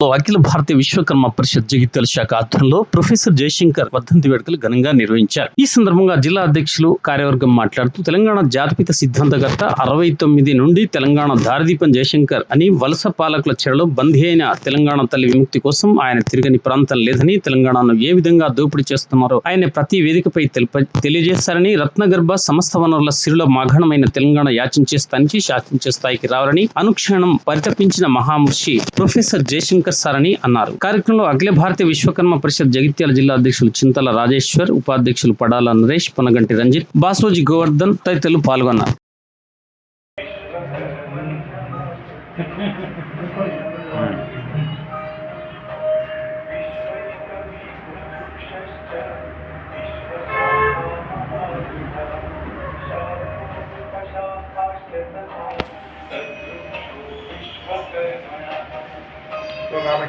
అఖిల భారతీయ విశ్వకర్మ పరిషత్ జగిత్యాల శాఖ ఆధ్వర్యంలో ప్రొఫెసర్ జయశంకర్ వర్ధంతి వేడుకలు ఘనంగా నిర్వహించారు. ఈ సందర్భంగా జిల్లా అధ్యక్షులు కార్యవర్గం మాట్లాడుతూ తెలంగాణ జాతిపిత సిద్ధాంతకర్త అరవై తొమ్మిది నుండి తెలంగాణ దారిదీపం జయశంకర్ అని వలస పాలకుల చెరలో బందీ అయిన తెలంగాణ తల్లి విముక్తి కోసం ఆయన తిరగని ప్రాంతం లేదని తెలంగాణను ఏ విధంగా దోపిడీ చేస్తున్నారో ఆయన ప్రతి వేదికపై తెలియజేశారని తెలియజేస్తారని రత్నగర్భ సమస్త వనరుల సిరిలో మాఘణమైన తెలంగాణ యాచించే స్థానికి శాసించే స్థాయికి రావాలని అనుక్షణం పరితపించిన మహామర్షి ప్రొఫెసర్ జయశంకర్ స్వీకరిస్తారని అన్నారు కార్యక్రమంలో అఖిల భారతీయ విశ్వకర్మ పరిషత్ జగిత్యాల జిల్లా అధ్యక్షులు చింతల రాజేశ్వర్ ఉపాధ్యక్షులు పడాల నరేష్ పొనగంటి రంజిత్ బాసోజి గోవర్ధన్ తదితరులు పాల్గొన్నారు Thank you. Go, Bobby.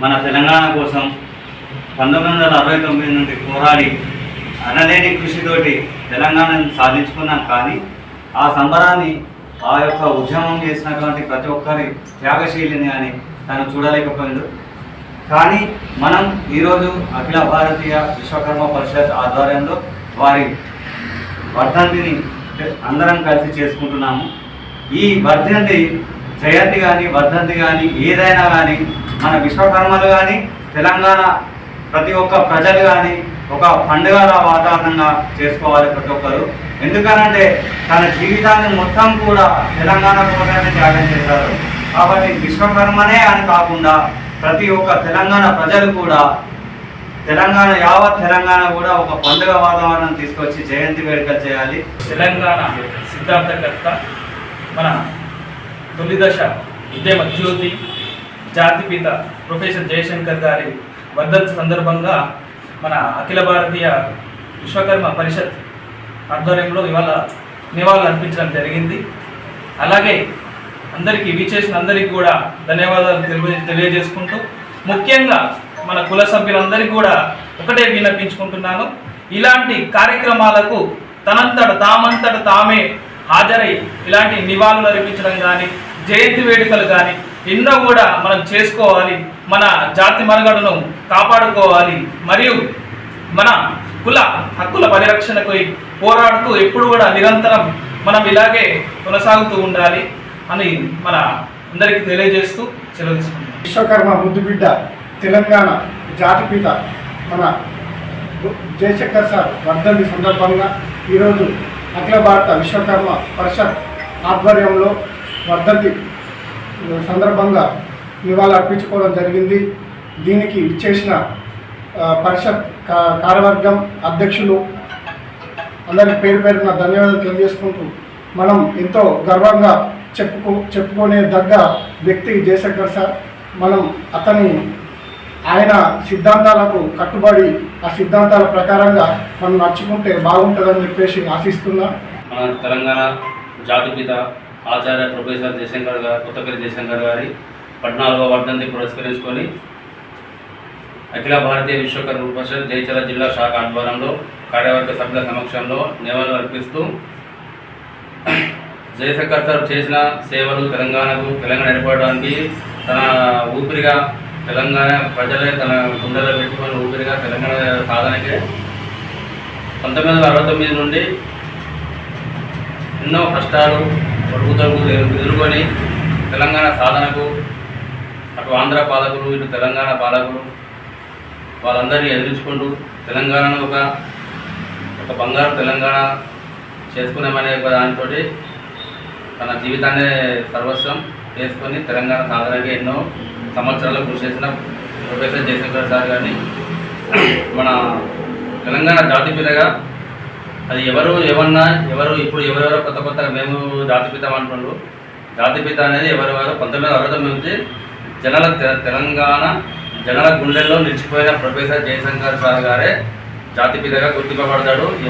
మన తెలంగాణ కోసం పంతొమ్మిది వందల అరవై తొమ్మిది నుండి పోరాడి అనలేని కృషితోటి తెలంగాణను సాధించుకున్నాం కానీ ఆ సంబరాన్ని ఆ యొక్క ఉద్యమం చేసినటువంటి ప్రతి ఒక్కరి త్యాగశీలిని అని తను చూడలేకపోయింది కానీ మనం ఈరోజు అఖిల భారతీయ విశ్వకర్మ పరిషత్ ఆధ్వర్యంలో వారి వర్ధంతిని అందరం కలిసి చేసుకుంటున్నాము. ఈ వర్ధంతి జయంతి కానీ వర్ధంతి కానీ ఏదైనా కానీ మన విశ్వకర్మలు కానీ తెలంగాణ ప్రతి ఒక్క ప్రజలు కానీ ఒక పండుగల వాతావరణంగా చేసుకోవాలి ప్రతి ఒక్కరు. ఎందుకనంటే తన జీవితాన్ని మొత్తం కూడా తెలంగాణ కోసమే త్యాగం చేశారు. కాబట్టి విశ్వకర్మనే అని కాకుండా ప్రతి ఒక్క తెలంగాణ ప్రజలు కూడా తెలంగాణ యావత్ తెలంగాణ కూడా ఒక పండుగ వాతావరణం తీసుకొచ్చి జయంతి వేడుకలు చేయాలి. తెలంగాణ సిద్ధాంతకర్త మన తొలి దశ ఉద్యమ జ్యోతి జాతిపిత ప్రొఫెసర్ జయశంకర్ గారి వర్ధంతి సందర్భంగా మన అఖిల భారతీయ విశ్వకర్మ పరిషత్ ఆధ్వర్యంలో ఇవాళ నివాళులు అర్పించడం జరిగింది. అలాగే అందరికీ వీచేసిన అందరికీ కూడా ధన్యవాదాలు తెలియజేసుకుంటూ ముఖ్యంగా మన కుల సభ్యులందరికీ కూడా ఒకటే విన్నపించుకుంటున్నాను. ఇలాంటి కార్యక్రమాలకు తనంతట తామంతట తామే హాజరై ఇలాంటి నివాళులు అర్పించడం కానీ జయంతి వేడుకలు కానీ ఎన్నో కూడా మనం చేసుకోవాలి మన జాతి మనుగడను కాపాడుకోవాలి మరియు మన కుల హక్కుల పరిరక్షణకు పోరాడుతూ ఎప్పుడు కూడా నిరంతరం మనం ఇలాగే కొనసాగుతూ ఉండాలి అని మన అందరికీ తెలియజేస్తూ సెలవు తీసుకుంటాం విశ్వకర్మ ముద్దుబిడ్డ తెలంగాణ జాతిపిత మన జయశంకర్ సార్ వర్ధంతి సందర్భంగా ఈరోజు అఖిల భారత విశ్వకర్మ పరిషత్ ఆధ్వర్యంలో వర్ధంతి సందర్భంగా నివాళులు అర్పించుకోవడం జరిగింది. దీనికి ఇచ్చేసిన పరిషత్ కార్యవర్గం అధ్యక్షులు అందరికి పేరు పేరున ధన్యవాదాలు తెలియజేసుకుంటూ మనం ఎంతో గర్వంగా చెప్పుకో చెప్పుకునే దగ్గ వ్యక్తి జయశంకర్ సార్. మనం అతని ఆయన సిద్ధాంతాలకు కట్టుబడి ఆ సిద్ధాంతాల ప్రకారంగా మనం నడుచుకుంటే బాగుంటుందని చెప్పేసి ఆశిస్తున్నా. మన తెలంగాణ జాతిపిత ఆచార్య ప్రొఫెసర్ జయశంకర్ గారు కొత్తపల్లి జయశంకర్ గారి పద్నాలుగవ వర్ధంతి పురస్కరించుకొని అఖిల భారతీయ విశ్వకర్మ పరిషత్ జయచల జిల్లా శాఖ ఆధ్వర్యంలో కార్యవర్గ సభ్యుల సమక్షంలో నివాళులు అర్పిస్తూ జయశంకర్ సార్ చేసిన సేవలు తెలంగాణకు తెలంగాణ ఏర్పడడానికి తన ఊపిరిగా తెలంగాణ ప్రజలే తన గుండెలో పెట్టుకుని ఊపిరిగా తెలంగాణ సాధనకే పంతొమ్మిది వందల అరవై తొమ్మిది నుండి ఎన్నో కష్టాలు ఒడుగుదొడుగు ఎదుర్కొని తెలంగాణ సాధనకు అటు ఆంధ్ర పాలకులు ఇటు తెలంగాణ పాలకులు వాళ్ళందరినీ ఎదిరించుకుంటూ తెలంగాణను ఒక ఒక బంగారు తెలంగాణ చేసుకున్నామనే దానితో తన జీవితాన్ని సర్వస్వం చేసుకొని తెలంగాణ సాధనకి ఎన్నో సంవత్సరాలు కృషి చేసిన ప్రొఫెసర్ జయశంకర్ సార్ గారిని. మన తెలంగాణ జాతిపితగా అది ఎవరు ఏమన్నా ఎవరు ఇప్పుడు ఎవరెవరో కొత్త కొత్తగా మేము జాతిపిత అంటున్నారు జాతిపిత అనేది ఎవరెవరు పంతొమ్మిది వందల అరవై తొమ్మిది నుంచి జనల తెలంగాణ జనల గుండెల్లో నిలిచిపోయిన ప్రొఫెసర్ జయశంకర్ సార్ గారే జాతిపితగా గుర్తింపబడతాడు.